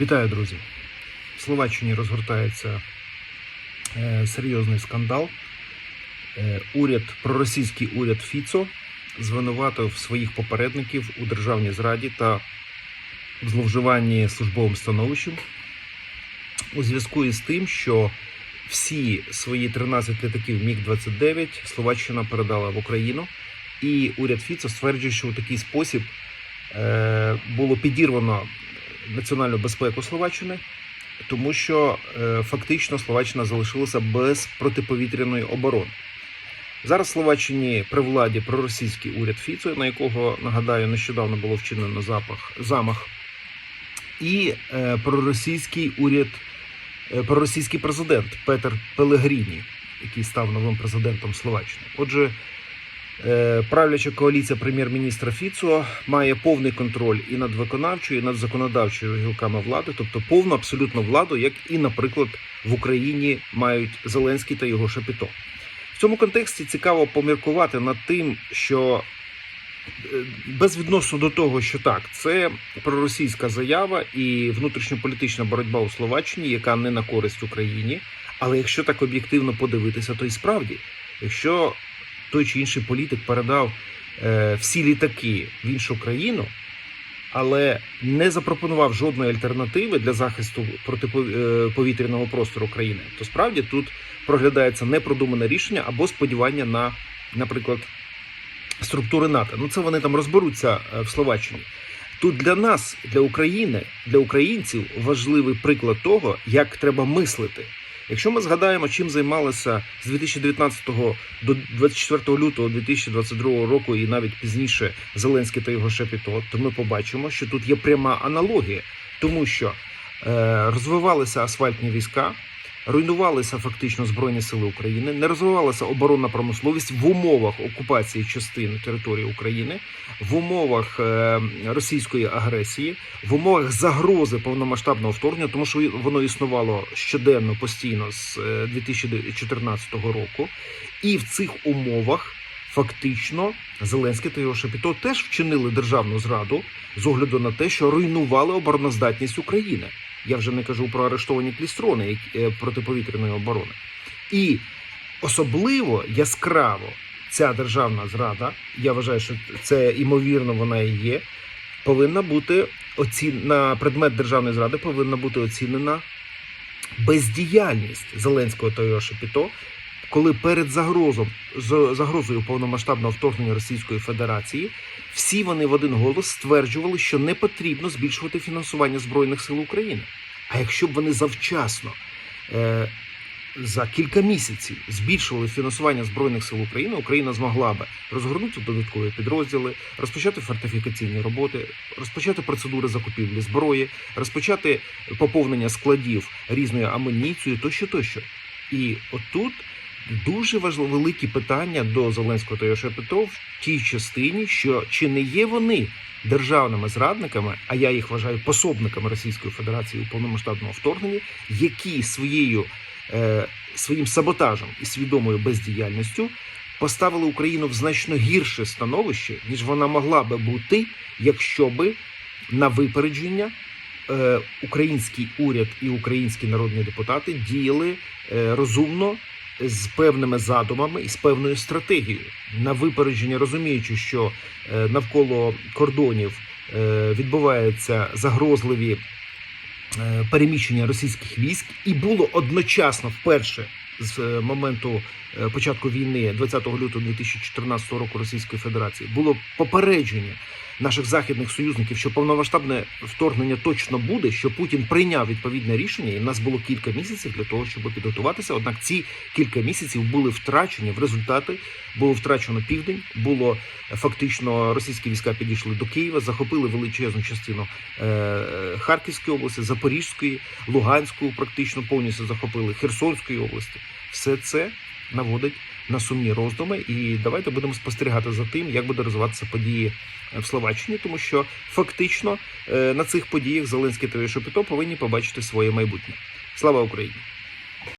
Вітаю, друзі! В Словаччині розгортається е, серйозний скандал. Е, уряд, проросійський уряд Фіцо звинуватив своїх попередників у державній зраді та в зловживанні службовим становищем у зв'язку із тим, що всі свої 13 літаків Міг-29 Словаччина передала в Україну, і уряд Фіцо стверджує, що у такий спосіб е, було підірвано національну безпеку Словаччини, тому що е, фактично Словаччина залишилася без протиповітряної оборони. Зараз в Словаччині при владі проросійський уряд Фіцо, на якого нагадаю нещодавно було вчинено запах замах, і е, проросійський уряд, е, проросійський президент Петер Пелегріні, який став новим президентом Словаччини. Отже, Правляча коаліція прем'єр-міністра Фіцо має повний контроль і над виконавчою, і над законодавчою гілками влади, тобто повну абсолютну владу, як і, наприклад, в Україні мають Зеленський та його Шапіто. В цьому контексті цікаво поміркувати над тим, що е, безвідносно до того, що так, це проросійська заява і внутрішньополітична боротьба у Словаччині, яка не на користь Україні. Але якщо так об'єктивно подивитися, то і справді, якщо той чи інший політик передав е, всі літаки в іншу країну, але не запропонував жодної альтернативи для захисту протиповітряного простору країни, то справді тут проглядається непродумане рішення або сподівання на, наприклад, структури НАТО. Ну це вони там розберуться е, в Словаччині. Тут для нас, для України, для українців важливий приклад того, як треба мислити. Якщо ми згадаємо, чим займалися з 2019 до 24 лютого 2022 року, і навіть пізніше Зеленський та його Шепіто, то ми побачимо, що тут є пряма аналогія, тому що е, розвивалися асфальтні війська, руйнувалися фактично збройні сили України, не розвивалася оборонна промисловість в умовах окупації частини території України, в умовах е, російської агресії, в умовах загрози повномасштабного вторгнення, тому що воно існувало щоденно постійно з е, 2014 року, і в цих умовах. Фактично, Зеленський та його Шепіто теж вчинили державну зраду з огляду на те, що руйнували обороноздатність України. Я вже не кажу про арештовані клістрони е, протиповітряної оборони. І особливо яскраво ця державна зрада, я вважаю, що це імовірно вона і є, повинна бути оцінена, предмет державної зради повинна бути оцінена бездіяльність Зеленського та його Шепіто, коли перед загрозом, з- загрозою повномасштабного вторгнення Російської Федерації всі вони в один голос стверджували, що не потрібно збільшувати фінансування Збройних сил України. А якщо б вони завчасно е, за кілька місяців збільшували фінансування Збройних сил України, Україна змогла би розгорнути додаткові підрозділи, розпочати фортифікаційні роботи, розпочати процедури закупівлі зброї, розпочати поповнення складів різною амуніцією, тощо, тощо. І отут дуже важливі великі питання до Зеленського та Йошепето в тій частині, що чи не є вони державними зрадниками, а я їх вважаю пособниками Російської Федерації у повномасштабному вторгненні, які своєю е, своїм саботажем і свідомою бездіяльністю поставили Україну в значно гірше становище, ніж вона могла би бути, якщо би на випередження е, український уряд і українські народні депутати діяли е, розумно. З певними задумами і з певною стратегією. На випередження, розуміючи, що е, навколо кордонів е, відбуваються загрозливі е, переміщення російських військ, і було одночасно вперше з моменту початку війни 20 лютого 2014 року Російської Федерації було попередження наших західних союзників, що повномасштабне вторгнення точно буде, що Путін прийняв відповідне рішення, і в нас було кілька місяців для того, щоб підготуватися. Однак ці кілька місяців були втрачені в результати. Було втрачено південь. Було е, фактично російські війська підійшли до Києва, захопили величезну частину е, Харківської області, Запорізької, Луганську, практично повністю захопили Херсонської області. Все це наводить на сумні роздуми, і давайте будемо спостерігати за тим, як буде розвиватися події в Словаччині, тому що фактично е, на цих подіях Зеленський та Шепіто повинні побачити своє майбутнє. Слава Україні!